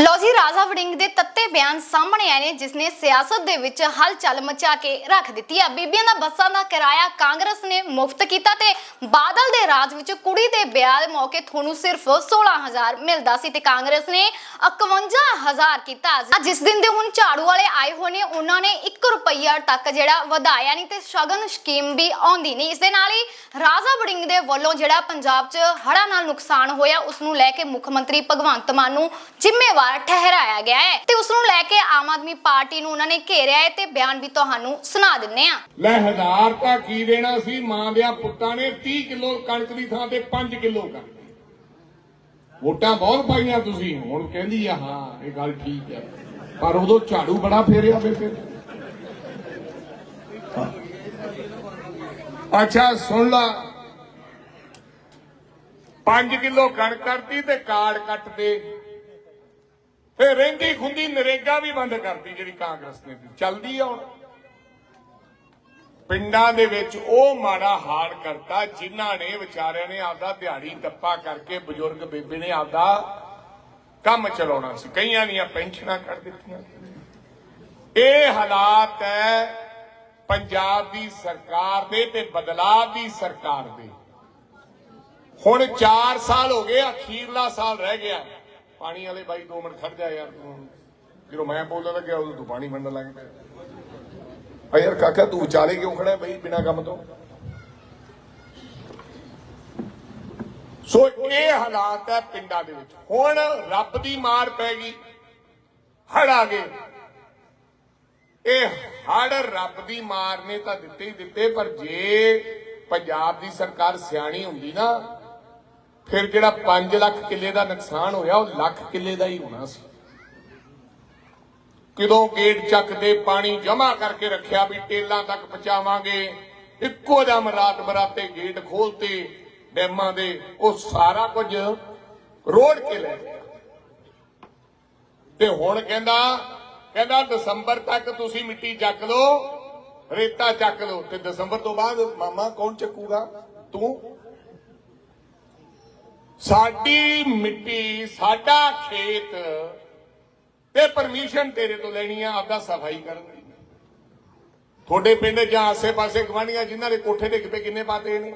ਲੋ ਜੀ, ਰਾਜਾ ਵੜਿੰਗ ਦੇ ਤੱਤੇ ਬਿਆਨ ਸਾਹਮਣੇ ਆਏ ਨੇ ਜਿਸ ਨੇ ਸਿਆਸਤ ਦੇ ਵਿੱਚ ਹਲਚਲ ਮਚਾ ਕੇ ਰੱਖ ਦਿੱਤੀ ਹੈ ਬੀਬੀਆਂ ਦਾ ਬੱਸਾਂ ਦਾ ਕਿਰਾਇਆ ਕਾਂਗਰਸ ਨੇ ਮੁਫਤ ਕੀਤਾ ਤੇ ਬਾਦਲ ਦੇ ਰਾਜ ਵਿੱਚ ਕੁੜੀ ਦੇ ਵਿਆਹ ਦੇ ਮੌਕੇ ਤੁਹਾਨੂੰ ਸਿਰਫ 16000 ਮਿਲਦਾ ਸੀ ਤੇ ਕਾਂਗਰਸ ਨੇ 51000 ਕੀਤਾ। ਜਿਸ ਦਿਨ ਦੇ ਹੁਣ ਝਾੜੂ ਵਾਲੇ ਆਏ ਹੋਏ ਨੇ, ਉਹਨਾਂ ਨੇ 1 ਰੁਪਈਆ ਤੱਕ ਜਿਹੜਾ ਵਧਾਇਆ ਨਹੀਂ ਤੇ ਸ਼ਗਨ ਸਕੀਮ ਵੀ ਆਉਂਦੀ ਨਹੀਂ। ਇਸ ਦੇ ਨਾਲ ਹੀ ਰਾਜਾ ਵੜਿੰਗ ਦੇ ਵੱਲੋਂ ਜਿਹੜਾ ਪੰਜਾਬ 'ਚ ਹੜ੍ਹਾਂ ਨਾਲ ਨੁਕਸਾਨ ਹੋਇਆ, ਉਸ ਨੂੰ ਲੈ ਕੇ ਮੁੱਖ ਮੰਤਰੀ ਭਗਵੰਤ ਮਾਨ ਨੂੰ ਜ਼ਿੰਮੇਵਾਰ ਠਹਿਰਾਇਆ ਗਿਆ ਹੈ ਤੇ ਉਸ ਨੂੰ ਲੈ ਕੇ ਆਮ ਆਦਮੀ ਪਾਰਟੀ ਨੂੰ ਉਹਨਾਂ ਨੇ ਘੇਰਿਆ ਹੈ ਤੇ ਬਿਆਨ ਵੀ ਤੁਹਾਨੂੰ ਸੁਣਾ ਦਿੰਨੇ ਆ ਲੈ ਹਜ਼ਾਰ ਤਾਂ ਕੀ ਦੇਣਾ ਸੀ? ਮਾਂ ਦੇ ਪੁੱਤਾਂ ਨੇ 30 ਕਿਲੋ ਕਣਕ ਦੀ ਥਾਂ ਤੇ 5 ਕਿਲੋ ਕਰ ਵੋਟਾਂ ਬਹੁਤ ਪਾਈਆਂ ਤੁਸੀਂ, ਹੁਣ ਕਹਿੰਦੀ ਆ, ਹਾਂ, ਇਹ ਗੱਲ ਠੀਕ ਹੈ ਪਰ ਉਦੋਂ ਝਾੜੂ ਬੜਾ ਫੇਰਿਆ ਬੇਬੇ ਅੱਛਾ, ਸੁਣ ਲਾ। 5 ਕਿਲੋ ਕਣਕ ਕਰਤੀ ਤੇ ਕਾਰਡ ਕੱਟ ਫੇ ਰਹਿੰਦੀ ਖੁੰਦੀ ਨਰੇਗਾ ਵੀ ਬੰਦ ਕਰਤੀ ਜਿਹੜੀ ਕਾਂਗਰਸ ਨੇ ਚੱਲਦੀ ਆ ਹੁਣ। ਪਿੰਡਾਂ ਦੇ ਵਿੱਚ ਉਹ ਮਾੜਾ ਹਾਲ ਕਰਤਾ ਜਿਨ੍ਹਾਂ ਨੇ ਵਿਚਾਰਿਆਂ ਨੇ ਆਪਦਾ ਦਿਹਾੜੀ ਟੱਪਾ ਕਰਕੇ ਬਜ਼ੁਰਗ ਬੇਬੇ ਨੇ ਆਪਦਾ ਕੰਮ ਚਲਾਉਣਾ ਸੀ। ਕਈਆਂ ਦੀਆਂ ਪੈਨਸ਼ਨਾਂ ਕੱਟ ਦਿੱਤੀਆਂ। ਇਹ ਹਾਲਾਤ ਹੈ ਪੰਜਾਬ ਦੀ ਸਰਕਾਰ ਦੇ ਤੇ ਬਦਲਾਅ ਦੀ ਸਰਕਾਰ ਦੇ। ਹੁਣ 4 ਸਾਲ ਹੋ ਗਏ, ਅਖੀਰਲਾ ਸਾਲ ਰਹਿ ਗਿਆ। ਪਾਣੀ ਵਾਲੇ ਬਾਈ 2 ਮਿੰਟ ਖੜ ਜਾ ਯਾਰ ਤੂੰ ਜਦੋਂ ਮੈਂ ਬੋਲਣ ਲੱਗਿਆ, ਉਦੋਂ ਤੂੰ ਪਾਣੀ ਵੰਡਣ ਲੱਗ ਪਿਆ। ਆ ਯਾਰ ਕਾਕਾ, ਤੂੰ ਵਿਚਾਲੇ ਕਿਉਂ ਖੜਾ ਬਈ ਬਿਨਾ ਕੰਮ ਤੋਂ? ਸੋ ਇਹ ਹਾਲਾਤ ਹੈ ਪਿੰਡਾਂ ਦੇ ਵਿੱਚ। ਹੁਣ ਰੱਬ ਦੀ ਮਾਰ ਪੈ ਗਈ। ਹੜ ਆ ਗਏ। ਇਹ ਹੜ ਰੱਬ ਦੀ ਮਾਰ ਨੇ ਤਾਂ ਦਿੱਤੇ ਹੀ ਦਿੱਤੇ, ਪਰ ਜੇ ਪੰਜਾਬ ਦੀ ਸਰਕਾਰ ਸਿਆਣੀ ਹੁੰਦੀ ਨਾ ਫਿਰ ਜਿਹੜਾ 5 ਲੱਖ ਕਿੱਲੇ ਦਾ ਨੁਕਸਾਨ ਹੋਇਆ, ਉਹ ਲੱਖ ਕਿੱਲੇ ਦਾ ਹੀ ਹੋਣਾ ਸੀ। ਕਿਦੋਂ ਗੇਟ ਚੱਕ ਤੇ ਪਾਣੀ ਜਮਾ ਕਰਕੇ ਰੱਖਿਆ ਵੀ ਟੇਲਾਂ ਤੱਕ ਪਹੁੰਚਾਵਾਂਗੇ, ਇੱਕੋ ਦਮ ਰਾਤ ਬਰਾਤੇ ਗੇਟ ਖੋਲਤੇ, ਡੈਮਾਂ ਦੇ, ਉਹ ਸਾਰਾ ਕੁਝ ਰੋੜ ਕੇ ਲੈ ਗਿਆ। ਤੇ ਹੁਣ ਕਹਿੰਦਾ ਕਹਿੰਦਾ ਦਸੰਬਰ ਤੱਕ ਤੁਸੀਂ ਮਿੱਟੀ ਚੱਕ ਲਓ, ਰੇਤਾ ਚੱਕ ਲਓ, ਤੇ ਦਸੰਬਰ ਤੋਂ ਬਾਅਦ ਮਾਮਾ ਕੌਣ ਚੱਕੂਗਾ? ਤੂੰ? ਸਾਡੀ ਮਿੱਟੀ, ਸਾਡਾ ਖੇਤ ਤੇ ਪਰਮਿਸ਼ਨ ਤੇਰੇ ਤੋਂ ਲੈਣੀ ਆ, ਆਪਦਾ ਸਫ਼ਾਈ ਕਰਨ ਦੀ। ਤੁਹਾਡੇ ਪਿੰਡ ਜਾਂ ਆਸੇ-ਪਾਸੇ ਗਵਾਂਢੀਆਂ ਜਿਨ੍ਹਾਂ ਦੇ ਕੋਠੇ ਦੇ ਕਿਤੇ ਕਿੰਨੇ ਪਾਤੇ ਨੇ?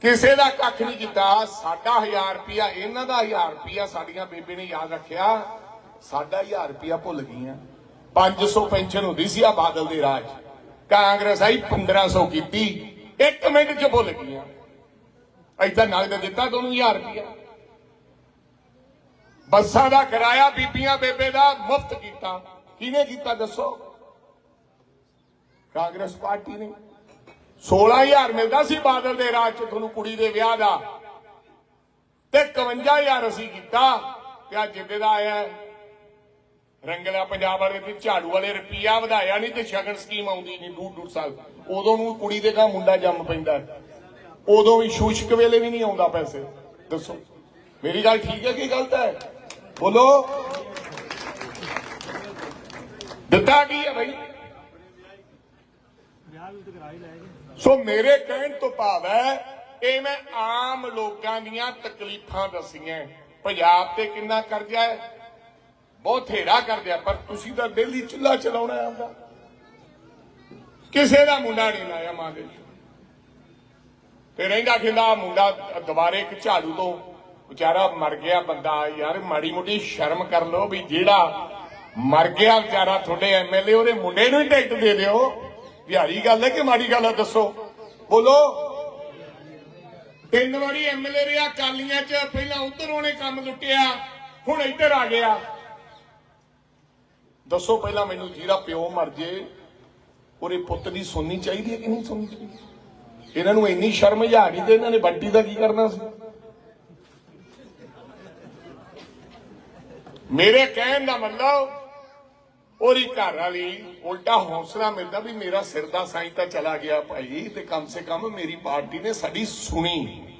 ਕਿਸੇ ਦਾ ਕੱਖ ਨਹੀਂ ਕੀਤਾ, ਸਾਡਾ 1000 ਰੁਪਿਆ ਇਹਨਾਂ ਦਾ 1000 ਰੁਪਿਆ ਸਾਡੀਆਂ ਬੇਬੇ ਨੇ ਯਾਦ ਰੱਖਿਆ। ਸਾਡਾ 1000 ਰੁਪਿਆ ਭੁੱਲ ਗਈਆਂ। 500 ਪੈਨਸ਼ਨ ਹੁੰਦੀ ਸੀ ਆ ਬਾਦਲ ਦੇ ਰਾਜ। ਕਾਂਗਰਸ ਆਈ 1500 ਕੀਤੀ। ਇੱਕ ਮਿੰਟ ਚ ਭੁੱਲ ਗਈਆਂ। ਐਦਾਂ ਨਾਲ ਤਾਂ ਦਿੱਤਾ ਤੁਹਾਨੂੰ 1000 ਰੁਪਇਆ ਬੱਸਾਂ ਦਾ ਕਿਰਾਇਆ ਬੀਬੀਆਂ ਬੇਬੇ ਦਾ ਮੁਫਤ ਕੀਤਾ। ਕਿਹਨੇ ਕੀਤਾ ਦੱਸੋ? ਕਾਂਗਰਸ ਪਾਰਟੀ ਨੇ। 16000 ਮਿਲਦਾ ਸੀ ਬਾਦਲ ਦੇ ਰਾਜ ਚ ਤੁਹਾਨੂੰ ਕੁੜੀ ਦੇ ਵਿਆਹ ਦਾ। ਤੇ 51000 ਅਸੀਂ ਕੀਤਾ ਤੇ ਅੱਜ ਜਿੱਦੇ ਦਾ ਆਇਆ ਰੰਗਲਾ ਪੰਜਾਬ ਵਾਲੇ ਤੇ ਝਾੜੂ ਵਾਲੇ ਰੁਪਈਆ ਵਧਾਇਆ ਨਹੀਂ ਤੇ ਸ਼ਗਨ ਸਕੀਮ ਆਉਂਦੀ ਨਹੀਂ ਡੂਢ ਡੂਢ ਸਾਲ। ਉਦੋਂ ਨੂੰ ਕੁੜੀ ਦੇ ਘਰ ਮੁੰਡਾ ਜੰਮ ਪੈਂਦਾ। ਉਦੋਂ ਵੀ ਸ਼ੂਸ਼ਕ ਵੇਲੇ ਵੀ ਨਹੀਂ ਆਉਂਦਾ ਪੈਸੇ। ਦੱਸੋ। ਮੇਰੀ ਗੱਲ ਠੀਕ ਹੈ ਕਿ ਗਲਤ ਹੈ? ਬੋਲੋ। ਦਿੱਤਾ ਕੀ ਹੈ ਭਾਈ ਸੋ ਮੇਰੇ ਕਹਿਣ ਤੋਂ ਭਾਵ ਹੈ, ਇਹ ਮੈਂ ਆਮ ਲੋਕਾਂ ਦੀਆਂ ਤਕਲੀਫਾਂ ਦੱਸੀਆਂ। ਪੰਜਾਬ ਤੇ ਕਿੰਨਾ ਕਰਜ਼ਾ ਹੈ? ਬਹੁਤ ਥੇੜਾ ਕਰਜ਼ਾ ਪਰ ਤੁਸੀਂ ਤਾਂ ਦਿੱਲੀ ਚੁੱਲਾ ਚਲਾਉਣਾ ਹੈ ਆਪਦਾ। ਕਿਸੇ ਦਾ ਮੁੰਡਾ ਨਹੀਂ ਲਾਇਆ ਮਾਂ ਦੇ ਤੇ ਰਹਿੰਦਾ ਖਿੰਦਾ ਮੁੰਡਾ ਦੁਬਾਰੇ ਇੱਕ ਝਾੜੂ ਤੋਂ ਵਿਚਾਰਾ ਮਰ ਗਿਆ ਬੰਦਾ, ਯਾਰ ਮਾੜੀ ਮੋਟੀ ਸ਼ਰਮ ਕਰ ਲੋ ਵੀ ਜਿਹੜਾ ਮਰ ਗਿਆ ਵਿਚਾਰਾ ਤੁਹਾਡੇ ਐਮਐਲਏ ਉਹਦੇ ਮੁੰਡੇ ਨੂੰ ਹੀ ਟਿਕਟ ਦੇ ਦਿਓ। ਵਿਹਾਰੀ ਗੱਲ ਹੈ ਕਿ ਮਾੜੀ ਗੱਲ ਹੈ ਦੱਸੋ? ਬੋਲੋ। ਤਿੰਨ ਵਾਰੀ ਐਮਐਲਏ ਰਿਹਾ ਕਾਲੀਆਂ 'ਚ, ਪਹਿਲਾਂ ਉਧਰ ਉਹਨੇ ਕੰਮ ਲੁੱਟਿਆ, ਹੁਣ ਇੱਧਰ ਆ ਗਿਆ। ਦੱਸੋ ਪਹਿਲਾਂ ਮੈਨੂੰ ਜਿਹਦਾ ਪਿਓ ਮਰ ਜੇ, ਉਹਦੇ ਪੁੱਤ ਦੀ ਸੁਣਨੀ ਚਾਹੀਦੀ ਹੈ ਕਿ ਨਹੀਂ ਸੁਣਨੀ ਚਾਹੀਦੀ? ਇਹਨਾਂ ਨੂੰ ਇੰਨੀ ਸ਼ਰਮ ਹਜਾ ਗਈ ਤੇ ਇਹਨਾਂ ਨੇ ਬੰਟੀ ਦਾ ਕੀ ਕਰਨਾ ਸੀ? ਮੇਰੇ ਕਹਿਣ ਦਾ ਮਤਲਬ, ਉਹਦੀ ਘਰ ਵਾਲੀ ਉਲਟਾ ਹੌਸਲਾ ਮਿਲਦਾ ਵੀ ਮੇਰਾ ਸਿਰ ਦਾ ਸਾਈਂ ਤਾਂ ਚਲਾ ਗਿਆ ਭਾਈ ਤੇ ਕਮ ਸੇ ਕਮ ਮੇਰੀ ਪਾਰਟੀ ਨੇ ਸਾਡੀ ਸੁਣੀ।